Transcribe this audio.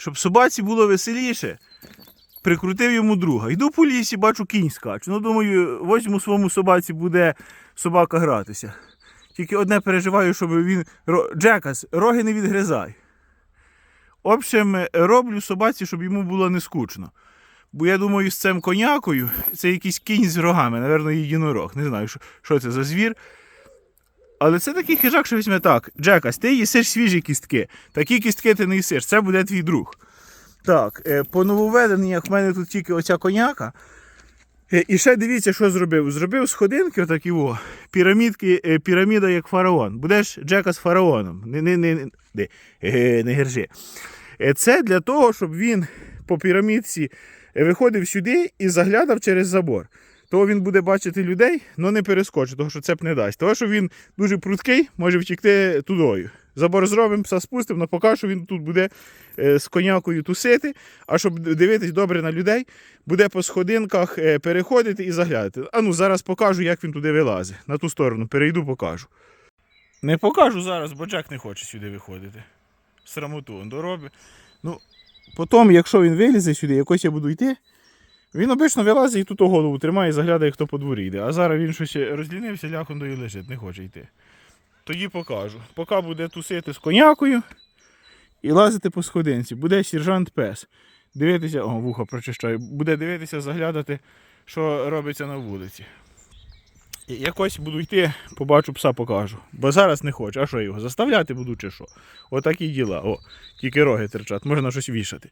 щоб собаці було веселіше, прикрутив йому друга. Йду по лісі, бачу кінь скаче. Ну, думаю, возьму своєму собаці буде собака гратися. Тільки одне переживаю, щоб він. Джекас, роги не відгризай. Общем, роблю собаці, щоб йому було не скучно. Бо я думаю, з цим конякою це якийсь кінь з рогами, напевно, єдинорог. Не знаю, що це за звір. Але це такий хижак, що візьме так. Джекас, ти їсиш свіжі кістки. Такі кістки ти не їсиш, це буде твій друг. Так, е, по нововведеннях в мене тут тільки оця коняка. Е, І ще дивіться, що зробив. Зробив сходинки отакі о, пірамідки, е, піраміда як фараон. Будеш Джека з фараоном. Не, не, гержи. Це для того, щоб він по пірамідці виходив сюди і заглядав через забор. То він буде бачити людей, але не перескочить, тому що цеп не дасть. Тому що він дуже пруткий, може втікти тудою. Забор зробимо, пса спустимо, але поки що він тут буде е, з конякою тусити, а щоб дивитись добре на людей, буде по сходинках е, переходити і заглядати. А ну зараз покажу, як він туди вилазить. На ту сторону перейду, покажу. Не покажу зараз, бо Джек не хоче сюди виходити. Срамоту он доробить. Ну, потім, якщо він вилізе сюди, якось я буду йти, він обично вилазить і тут голову тримає і заглядає, хто по дворі йде. А зараз він щось розлінився, ляхондою лежить, не хоче йти. Тоді покажу. Поки буде тусити з конякою і лазити по сходинці. Буде сержант пес. Дивитися, о, вуха прочищаю, буде дивитися, заглядати, що робиться на вулиці. Якось буду йти, побачу пса, покажу. Бо зараз не хочу. А що його? Заставляти буду чи що? Отакі діла. О, тільки роги терчать, можна щось вішати.